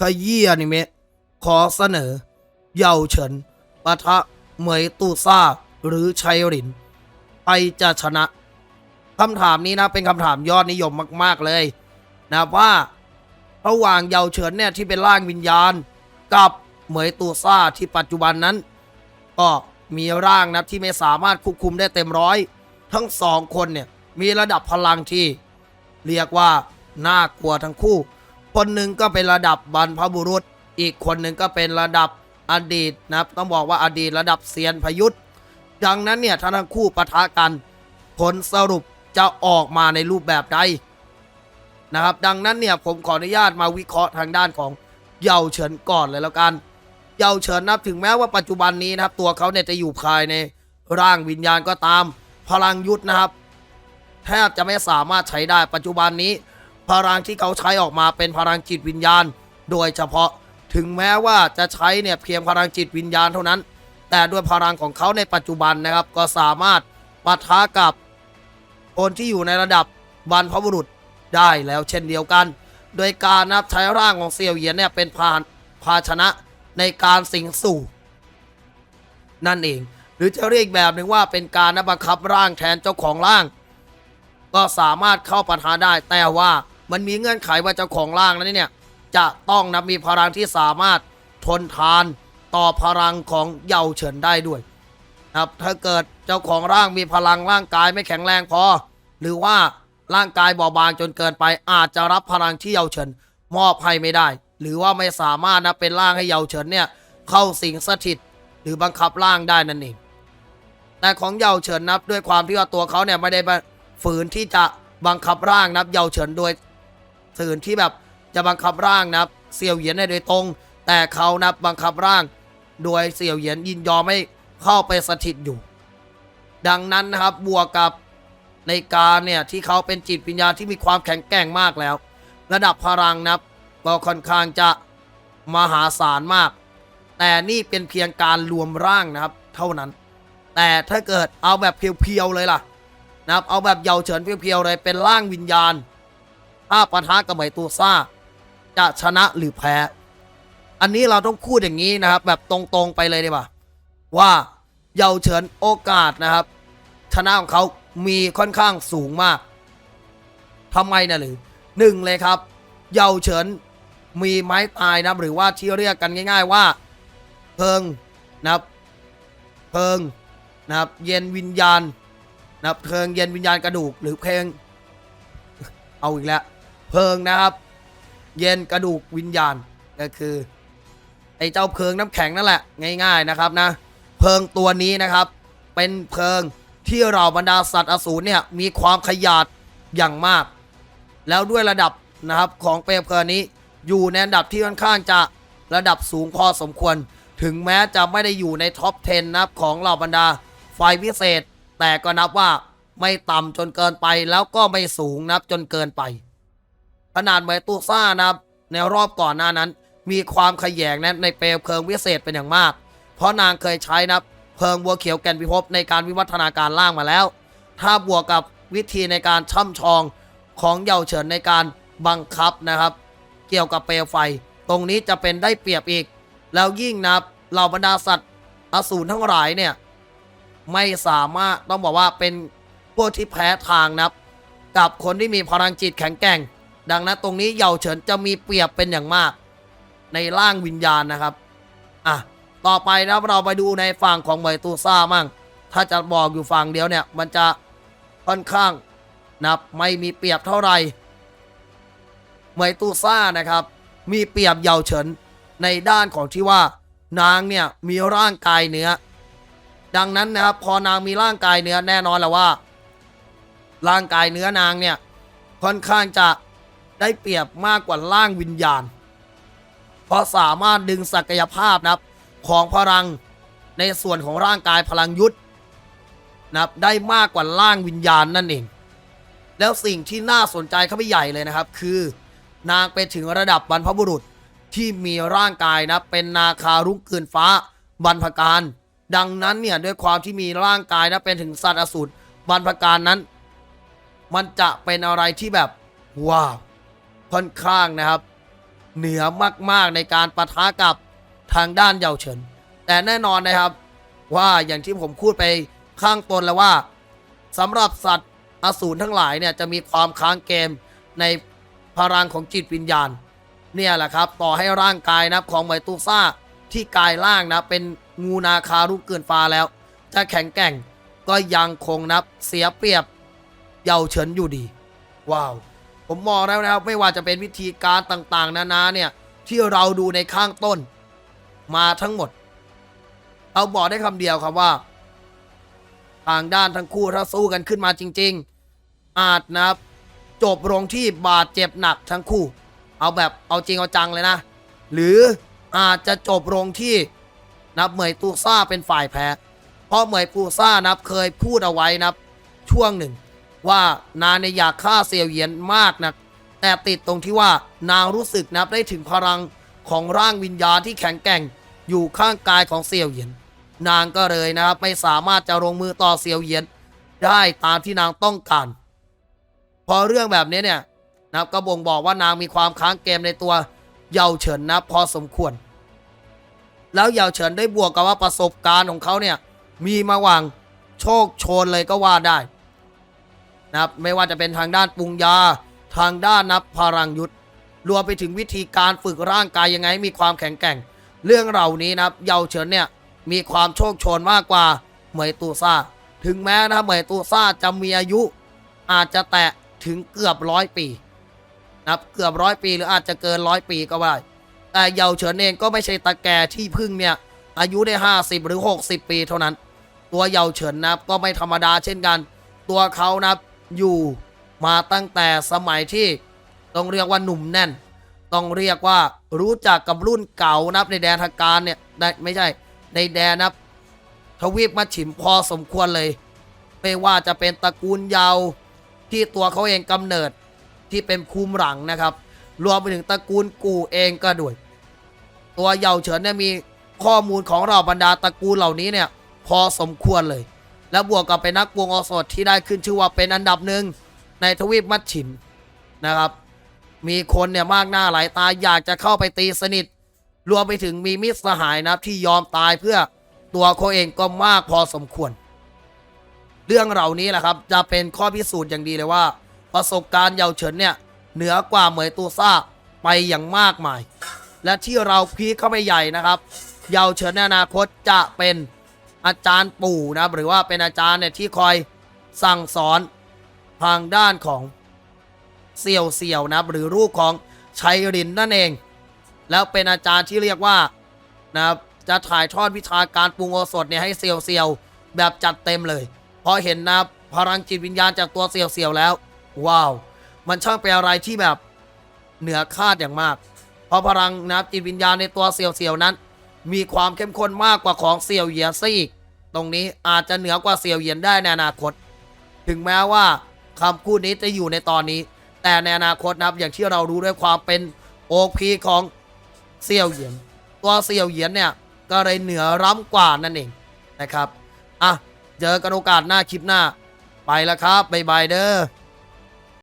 ขยี้อนิเมะขอเสนอ เยาเฉินปะทะเหมยตูซ่า หรือชัยรินใครจะชนะคำถามนี้นะเป็นคำถามยอดนิยมมาก ๆเลย นะว่าระหว่างเยาเฉินเนี่ยที่เป็นร่างวิญญาณ กับเหมยตูซ่าที่ปัจจุบันนั้น ก็มีร่างนะที่ไม่สามารถควบคุมได้เต็มร้อย ทั้งสองคนเนี่ยมีระดับพลังที่ เรียกว่าน่ากลัวทั้งคู่ คนหนึ่งก็เป็นระดับบรรพบุรุษ อีกคนหนึ่งก็เป็นระดับอดีตนะครับ ต้องบอกว่าอดีตระดับเซียนพยุทธ์ดังนั้นเนี่ยถ้าทั้งคู่ปะทะกัน ผลสรุปจะออกมาในรูปแบบใดนะครับ ดังนั้นเนี่ยผมขออนุญาตมาวิเคราะห์ทางด้านของเยาเฉินก่อนเลยแล้วกัน เยาเฉินนับถึงแม้ว่าปัจจุบันนี้นะครับ ตัวเขาเนี่ยจะอยู่ภายในร่างวิญญาณก็ตาม พลังยุทธนะครับ แทบจะไม่สามารถใช้ได้ปัจจุบันนี้ พลังที่เขาใช้ออกมาเป็นพลังจิตวิญญาณ โดยเฉพาะถึงแม้ว่าจะใช้เนี่ยเพียงพลังจิตวิญญาณเท่านั้น แต่ด้วยพลังของเขาในปัจจุบันนะครับ ก็สามารถปะทะกับคนที่อยู่ในระดับบรรพบุรุษได้แล้วเช่นเดียวกัน โดยการนับใช้ร่างของเซียวเหยียนเนี่ยเป็นพาภาชนะในการสิงสู่ นั่นเอง หรือจะเรียกอีกแบบหนึ่งว่าเป็นการนับบังคับร่างแทนเจ้าของร่าง ก็สามารถเข้าปัญหาได้แต่ว่า มันมีเงื่อนไขว่าเจ้าของร่างนั้นเนี่ย จะต้องนะมีพลังที่สามารถทนทานต่อพลังของเยาเฉินได้ด้วยนะครับถ้าเกิดเจ้าของร่างมีพลังร่างกายไม่แข็งแรงพอ หรือว่าร่างกายเบาบางจนเกินไปอาจจะรับพลังที่เยาเฉินมอบให้ไม่ได้ หรือว่าไม่สามารถนะเป็นร่างให้เยาเฉินเนี่ยเข้าสิงสถิต หรือบังคับร่างได้นั่นเองแต่ของเยาเฉินนับด้วยความที่ว่าตัวเขาเนี่ยไม่ได้ฝืนที่จะบังคับร่างนับเยาเฉินโดย ฝืนที่แบบจะบังคับร่างนับเสี่ยวเหยียนได้โดยตรง แต่เขานับบังคับร่าง โดยเสี่ยวเหยียนยินยอมให้เข้าไปสถิตอยู่ ดังนั้นนะครับบวกกับในการเนี่ยที่เขาเป็นจิตวิญญาที่มีความแข็งแกร่งมากแล้ว ระดับพลังนับก็ค่อนข้างจะมหาศาลมาก แต่นี่เป็นเพียงการรวมร่างนะครับ เท่านั้น แต่ถ้าเกิดเอาแบบเพียวๆเลยล่ะนะครับเอาแบบเยาเฉินเพียวๆเลยเป็นร่างวิญญาณ ถ้าปะทะกับไหมตูซ่า จะชนะหรือแพ้ อันนี้เราต้องพูดอย่างนี้นะครับ แบบตรงๆไปเลยดีกว่า ว่าเยาเฉินโอกาสนะครับ ชนะของเขามีค่อนข้างสูงมากทำไมนะหรือหนึ่งเลยครับ เยาเฉินมีไม้ตายนะหรือว่าที่เรียกกันง่าย ๆว่า เพิงนะครับเพิงนะครับ เย็นวิญญาณนะครับเพิงเย็นวิญญาณกระดูกหรือเพลิงเอาอีกแล้ว เพลิงนะครับ เย็นกระดูกวิญญาณก็คือไอ้เจ้าเพลิงน้ำแข็งนั่นแหละ ง่าย ๆนะครับนะ เพลิงตัวนี้นะครับ เป็นเพลิงที่เราบรรดาสัตว์อสูรเนี่ยมีความขยาดอย่างมาก แล้วด้วยระดับนะครับของเปลวเพลิงนี้อยู่ในอันดับที่ค่อนข้างจะระดับสูงพอสมควร ถึงแม้จะไม่ได้อยู่ในท็อป 10 นะครับของเหล่าบรรดาไฟพิเศษ แต่ก็นับว่าไม่ต่ำจนเกินไปแล้วก็ไม่สูงนับจนเกินไป ขนาดเหมยตูซ่านะครับในรอบก่อนหน้านั้น มีความขยแยงนะในเปลวเพลิงวิเศษเป็นอย่างมาก เพราะนางเคยใช้นับเพลิงบัวเขียวแก่นพิภพในการวิวัฒนาการล่างมาแล้ว ถ้าบวกกับวิธีในการช่ำชองของเยาเฉินในการบังคับนะครับ เกี่ยวกับเปลวไฟ ตรงนี้จะเป็นได้เปรียบอีก แล้วยิ่งนะครับเหล่าบรรดาสัตว์อสูรทั้งหลายเนี่ยไม่สามารถต้องบอกว่าเป็นพวกที่แพ้ทางนะครับ กับคนที่มีพลังจิตแข็งแกร่ง ดังนั้นตรงนี้เหยาเฉินจะมีเปรียบเป็นอย่างมาก ในร่างวิญญาณนะครับอะต่อไปนะครับเราไปดูในฝั่งของเหมยตูซ่ามั่ง ถ้าจะบอกอยู่ฝั่งเดียวเนี่ย มันจะค่อนข้างนับไม่มีเปรียบเท่าไหร่เหมยตูซ่านะครับ มีเปรียบเหยาเฉินในด้านของที่ว่านางเนี่ยมีร่างกายเนื้อ ดังนั้นนะครับพอนางมีร่างกายเนื้อแน่นอนแหละว่า ร่างกายเนื้อนางเนี่ยค่อนข้างจะ ได้เปรียบมากกว่าร่างวิญญาณ เพราะสามารถดึงศักยภาพนะครับของพลังในส่วนของร่างกายพลังยุทธนะครับได้มากกว่าร่างวิญญาณนั่นเอง แล้วสิ่งที่น่าสนใจเข้าไปใหญ่เลยนะครับ คือนางไปถึงระดับบรรพบุรุษที่มีร่างกายนะเป็นนาคารุ่งเกินฟ้าบรรพการ ดังนั้นเนี่ยด้วยความที่มีร่างกายนะเป็นถึงสัตว์อสูรบรรพการนั้น มันจะเป็นอะไรที่แบบว้าว ค่อนข้างนะครับ เหนือมากๆในการปะทะกับทางด้านเยาวเฉิน แต่แน่นอนนะครับว่าอย่างที่ผมพูดไปข้างต้นแล้วว่าสำหรับสัตว์อสูรทั้งหลายเนี่ยจะมีความค้างเกมในพลังของจิตวิญญาณ เนี่ยแหละครับ ต่อให้ร่างกายนะของไมตูซ่าที่กายล่างนะเป็นงูนาคารูปเกินฟ้าแล้ว จะแข็งแกร่งก็ยังคงนับเสียเปรียบเยาเฉินอยู่ดี ว้าว ผมมองแล้วนะครับไม่ว่าจะเป็นวิธีการต่างๆ นานาเนี่ยที่เราดูในข้างต้น มาทั้งหมด เอาบอกได้คำเดียวครับว่า ทางด้านทั้งคู่ถ้าสู้กันขึ้นมาจริง ๆ อาจนะครับ จบลงที่บาดเจ็บหนักทั้งคู่ เอาแบบเอาจริงเอาจังเลยนะ หรืออาจจะจบลงที่นับเหมยตูซ่าเป็นฝ่ายแพ้ เพราะเหมยปูซ่านับเคยพูดเอาไว้นับช่วงหนึ่ง ว่านางในยอยากฆ่าเซียวเหยียนมากนะแต่ติดตรงที่ว่านางรู้สึกนับได้ถึงพลังของร่างวิญญาณที่แข็งแกร่งอยู่ข้างกายของเซียวเหยียน นางก็เลยนะครับไม่สามารถจะลงมือต่อเซียวเหยียนได้ตามที่นางต้องการ พอเรื่องแบบนี้เนี่ยนะครับก็บ่งบอกว่านางมีความค้างเกมในตัวเยาเฉินนะพอสมควร แล้วเยาเฉินได้บวกกับว่าประสบการณ์ของเขาเนี่ยมีมาหว่างโชคโชนเลยก็ว่าได้ นะครับไม่ว่าจะเป็นทางด้านปรุงยา ทางด้านนับพลังยุทธรวมไปถึงวิธีการฝึกร่างกายยังไงมีความแข็งแกร่ง เรื่องเหล่านี้นะครับเยาวเฉินเนี่ยมีความโชคโชนมากกว่าเหมยตูซ่า ถึงแม้นะเหมยตูซ่าจะมีอายุอาจจะแตะถึงเกือบร้อยปีนะครับเกือบร้อยปีหรืออาจจะเกินร้อยปีก็ได้แต่เยาวเฉินเองก็ไม่ใช่ตะแก่ที่พึ่งเนี่ยอายุได้ 50 หรือ 60 ปีเท่านั้น ตัวเยาวเฉินนะครับก็ไม่ธรรมดาเช่นกัน ตัวเขานะครับ อยู่มาตั้งแต่สมัยที่ต้องเรียกว่าหนุ่มแน่น ต้องเรียกว่ารู้จักกับรุ่นเก่านับในแดนทางการเนี่ยได้ไม่ใช่ในแดนนับทวีปมัชฉิมพอสมควรเลย ไม่ว่าจะเป็นตระกูลยาวที่ตัวเขาเองกำเนิดที่เป็นภูมิหลังนะครับ รวมไปถึงตระกูลกูเองก็ด้วย ตัวเยาวเฉินเนี่ยมีข้อมูลของเราบรรดาตระกูลเหล่านี้เนี่ยพอสมควรเลย แล้วบวกกับเป็นนักวงอสดที่ได้ขึ้นชื่อว่าเป็นอันดับหนึ่งในทวีปมัชชิมนะครับ มีคนเนี่ยมากหน้าหลายตาอยากจะเข้าไปตีสนิท รวมไปถึงมีมิตรสหายนะครับที่ยอมตายเพื่อตัวเขาเองก็มากพอสมควร เรื่องเหล่านี้แหละครับจะเป็นข้อพิสูจน์อย่างดีเลยว่า ประสบการณ์เยาวเฉินเนี่ยเหนือกว่าเหมยตูซ่าไปอย่างมากมาย และที่เราพีคเข้าไปใหญ่นะครับ เยาวเฉินในอนาคตจะเป็น อาจารย์ปู่นะหรือว่าเป็นอาจารย์เนี่ยที่คอยสั่งสอนทางด้านของเสี่ยวเสี่ยวนะหรือรูปของชัยรินนั่นเอง แล้วเป็นอาจารย์ที่เรียกว่านะครับจะถ่ายทอดวิชาการปรุงโอสถเนี่ยให้เซียวเซียวแบบจัดเต็มเลยพราะเห็นนะพลังจิตวิญญาณจากตัวเซียวเซียวแล้ว ว้าว มันช่างเป็นอะไรที่แบบเหนือคาดอย่างมาก เพราะพลังนะจิตวิญญาณในตัวเซียวเซียวนั้น มีความเข้มข้นมากกว่าของเซียวเหยียนซะอีกตรงนี้อาจจะเหนือกว่าเซียวเหยียนได้ในอนาคต ถึงแม้ว่าคำพูดนี้จะอยู่ในตอนนี้ แต่ในอนาคตนะครับอย่างที่เรารู้ด้วยความเป็นโอพีของเซียวเหยียนตัวเซียวเหยียนเนี่ยก็เลยเหนือร้ำกว่านั่นเองนะครับอะเจอกันโอกาสหน้าคลิปหน้าไปแล้วครับบ๊ายบายเด้อ